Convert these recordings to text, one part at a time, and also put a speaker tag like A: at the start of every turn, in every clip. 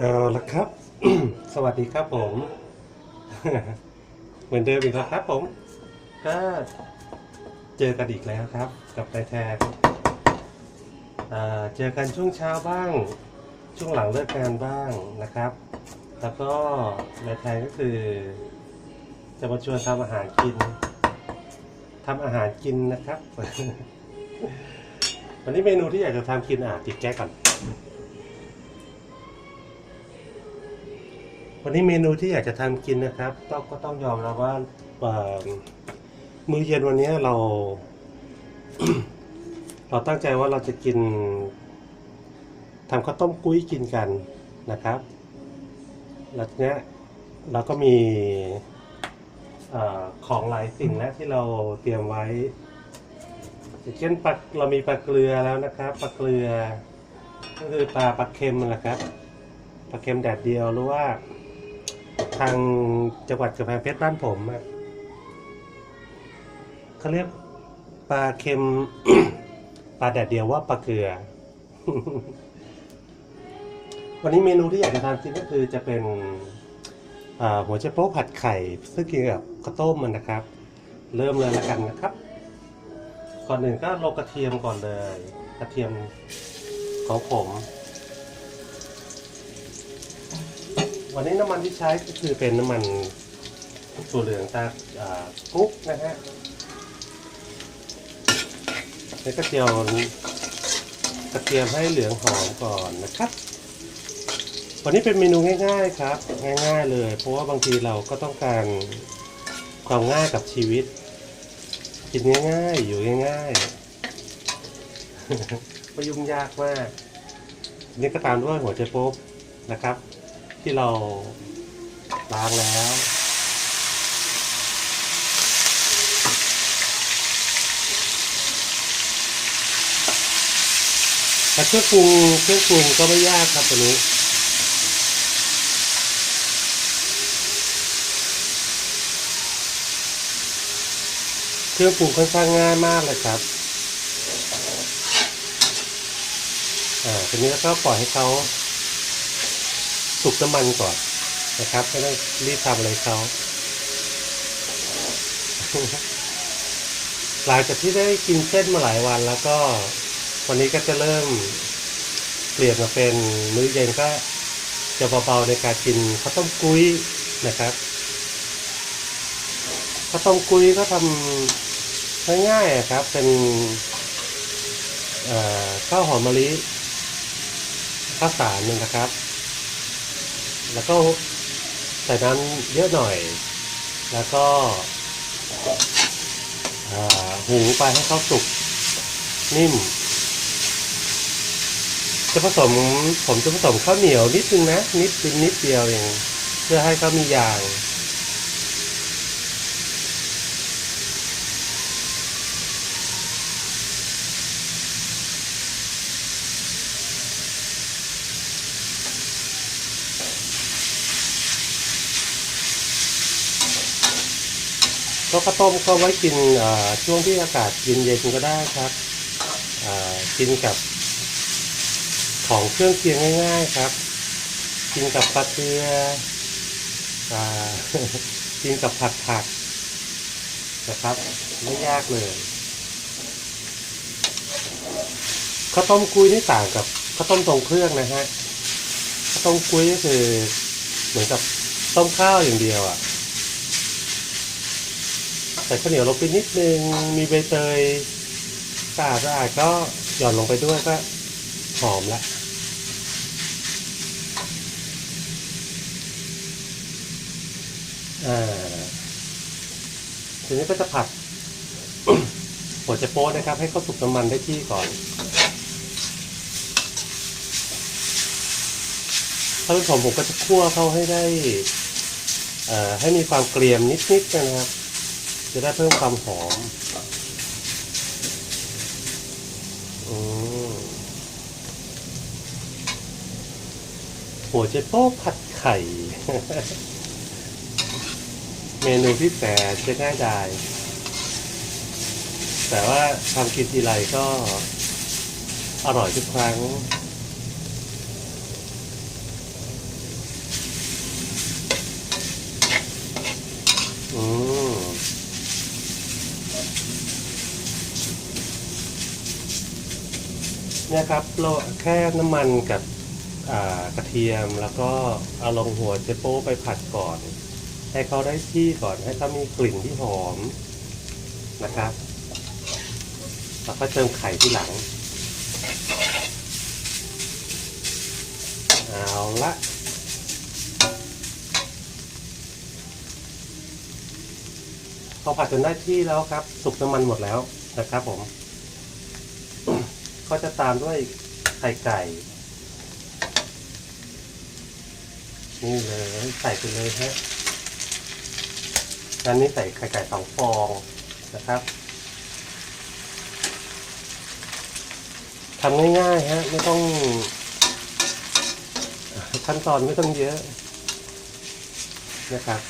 A: เอาละครับ สวัสดีครับผม เหมือนเดิมอีกแล้วครับผม ก็เจอกันอีกแล้วครับ กับนายแทนอ่าเจอกันช่วงเช้าบ้าง ช่วงหลังเลิกงานบ้างนะครับ แล้วก็นายแทนก็คือ จะมาชวนทำอาหารกินทำอาหารกินนะครับ วันนี้เมนูที่อยากจะทำกินอะติดแก้ก่อน วันนี้เมนูที่อยากจะทำกินนะครับต้องก็ต้องยอมรับว่ามื้อเย็นวันนี้เรา เราตั้งใจว่าเราจะกินทำข้าวต้มกุ้ยกินกันนะครับแล้วเนี้ยเราก็มีอของหลายสิ่งนะที่เราเตรียมไว้เช่นปลาเรามีปลาเกลือแล้วนะครับปลาเกลือก็คือปลาปลาเค็มนั่นแหละครับปลาเค็มแดดเดียวหรือว่า ทางจังหวัดกำแพงเพชรบ้านผมอะเขาเรียกปลาเค็ม ปลาแดดเดียวว่าปลาเกลือ วันนี้เมนูที่อยากจะทานกินก็คือจะเป็นหัวเชโป๊ผัดไข่ ซึ่งกินกับข้าวต้มมันนะครับ เริ่มเลยละกันนะครับ ก่อนหนึ่งก็โรยกระเทียมก่อนเลย กระเทียมของผม วันนี้น้ำมันที่ใช้ก็คือเป็นน้ำมันถั่วเหลืองตาอ่ากุ๊กนะฮะแล้วก็เจียวกระเทียมให้เหลืองหอมก่อนนะครับ วันนี้เป็นเมนูง่าย ๆครับ ง่าย ๆ เลย เพราะว่าบางทีเราก็ต้องการความง่ายกับชีวิต กินง่าย ๆ อยู่ง่ายๆไม่ยุ่งยากมาก นี่ก็ตามด้วยหัวใจโป๊บนะครับ ที่เราล้างแล้ว แต่เครื่องปรุงเครื่องปรุงก็ไม่ยากครับตัวนี้เครื่องปรุงค่อนข้างง่ายมากเลยครับ อ่า ทีนี้ก็ปล่อยให้เขา สุกน้ำมันก่อนนะครับไม่ต้องรีบทำอะไรเขาหลังจากที่ได้กินเส้นมาหลายวันแล้วก็วันนี้ก็จะเริ่มเปลี่ยนมาเป็นมื้อเย็นก็จะเบาๆในการกินข้าวต้มกุ้ยนะครับข้าวต้มกุ้ยก็ทำง่ายๆอะครับ เป็นข้าวหอมมะลิข้าวสารหนึ่งนะครับ แล้วก็ใส่น้ำเยอะหน่อย แล้วก็หุงไปให้เขาสุกนิ่ม จะผสมผมจะผสมข้าวเหนียวนิดนึงนะ นิดนิดเดียวเองเพื่อให้เขามียาง ก็ข้าวต้มก็ไว้กินช่วงที่อากาศเย็นๆก็ได้ครับกินกับของเครื่องเคียงง่าย ๆครับ กินกับปลาเกลือกินกับผัดผักนะครับ ไม่ยากเลยข้าวต้มกุ้ยนี่ต่างกับข้าวต้มตรงเครื่องนะฮะข้าวต้มกุ้ยก็คือเหมือนกับต้มข้าวอย่างเดียวอะ ใส่ข้าวเหนียวลงไปนิดนึง มีใบเตยสะอาดสะอาดก็หย่อนลงไปด้วยก็หอมละอ่าทีนี้ก็จะผัดหัวจะโป๊ะนะครับ ให้เขาสุกน้ำมันได้ที่ก่อน ถ้าเป็นผมผมก็จะคั่วเขาให้ได้อ่อให้มีความเกรียมนิดๆนะครับ จะได้เพิ่มความหอมอมหัวเจโป้ผัดไข่ เมนูที่แสนจะง่ายดาย แต่ว่าทำกินทีไรก็อร่อยทุกครั้ง เนี่ยครับเราแค่น้ำมันกับกระเทียมแล้วก็เอาลงหัวเจโป้ไปผัดก่อน ให้เขาได้ที่ก่อนให้เขามีกลิ่นที่หอมนะครับแล้วก็เติมไข่ที่หลัง เอาละพอผัดจนได้ที่แล้วครับ สุกน้ำมันหมดแล้วนะครับผม ก็จะตามด้วยไข่ไก่ นี่เลยใส่ไปเลยฮะอันนี้ใส่ไข่ไก่สองฟองนะครับทำง่ายๆฮะไม่ต้องขั้นตอนไม่ต้องเยอะนะครับ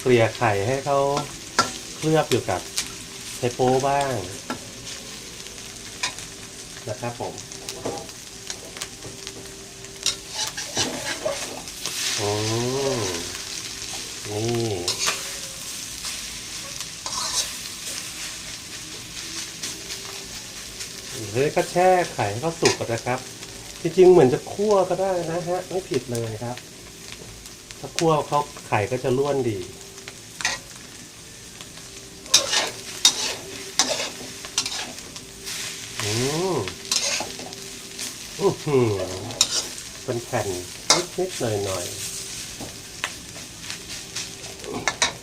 A: เกลี่ยไข่ให้เขาเคลือบอยู่กับไชโป๊บ้าง นะครับผมอืมนี่เฮ้ยก็แช่ไข่ให้เขาสุกก่อนนะครับ จริงๆเหมือนจะคั่วก็ได้นะฮะ ไม่ผิดเลยครับ ถ้าคั่วเขาไข่ก็จะร่วนดีอืม เป็นแผ่นนิดๆหน่อยๆ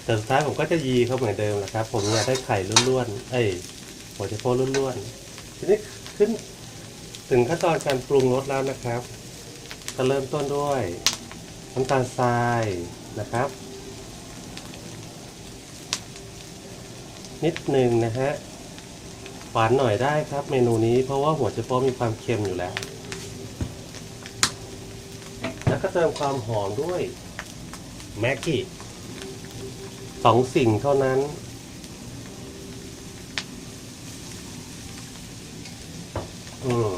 A: แต่สุดท้ายผมก็จะยีเขาเหมือนเดิมแหละครับ ผมอยากได้ไข่ล้วนๆ เอ้ยหัวจะโพล้วนๆ ทีนี้ขึ้นถึงขั้นตอนการปรุงรสแล้วนะครับ ก็เริ่มต้นด้วยน้ำตาลทรายนะครับ นิดหนึ่งนะฮะหวานหน่อยได้ครับเมนูนี้เพราะว่าหัวเฉพาะมีความเค็มอยู่แล้ว ก็เติมความหอมด้วย แม็กกี้สองสิ่งเท่านั้น อืม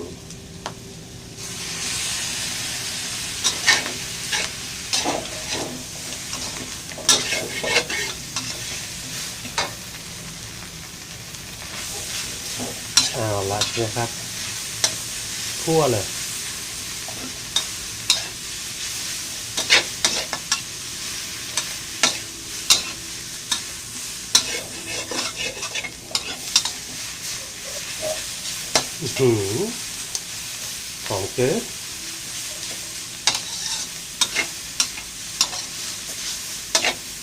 A: เอาละนะครับคั่วเลย หือหอมเกิน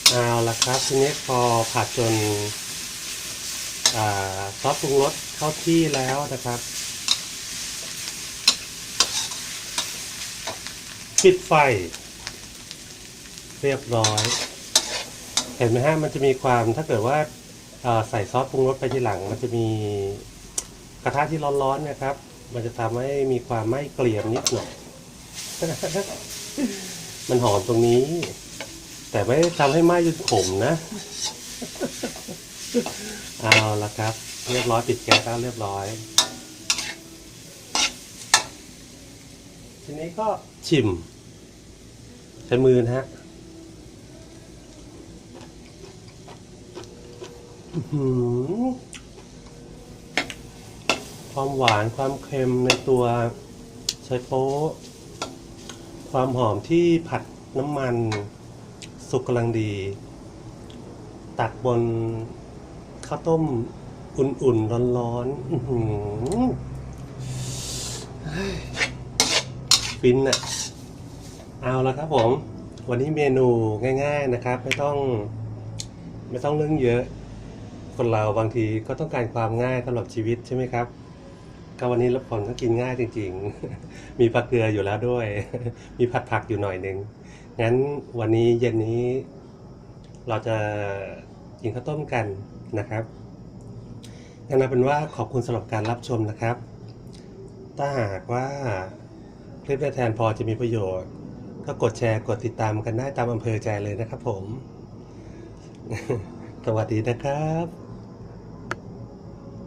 A: เอาละครับทีนี้พอผัดจนอซอสปรุงรสเข้าที่แล้วนะครับ ปิดไฟ เรียบร้อย เห็นไหมฮะมันจะมีความถ้าเกิดว่าอ่าใส่ซอสปรุงรสไปทีหลัง มันจะมี กระทะที่ร้อนๆนะครับ มันจะทำให้มีความไหม้เกลี่ยมนิดหน่อย มันหอมตรงนี้ แต่ไม่ได้ทำให้ไหม้จนขมนะ เอาละครับ เรียบร้อยปิดแก๊สแล้วเรียบร้อย ทีนี้ก็ชิม ใช้มือนะฮะอื้อหือ ความหวานความเค็มในตัวไชโป๊ะความหอมที่ผัดน้ำมัน สุกกำลังดี ตักบนข้าวต้มอุ่นๆ ร้อนๆฟินอะเอาละครับผม วันนี้เมนูง่าย ๆนะครับ ไม่ต้อง ไม่ต้องเรื่องเยอะ คนเราบางทีก็ต้องการความง่ายสำหรับชีวิตใช่ไหมครับ ก็วันนี้รับผลก็กินง่ายจริง ๆ มีผักเกลืออยู่แล้วด้วย มีผัดผักอยู่หน่อยหนึ่งงั้นวันนี้เย็นนี้ เราจะกินข้าวต้มกันนะครับงั้นเอาเป็นว่าขอบคุณสำหรับการรับชมนะครับ ถ้าหากว่าคลิปแทนพอจะมีประโยชน์ ก็กดแชร์กดติดตามกันได้ตามอำเภอใจเลยนะครับผม สวัสดีนะครับ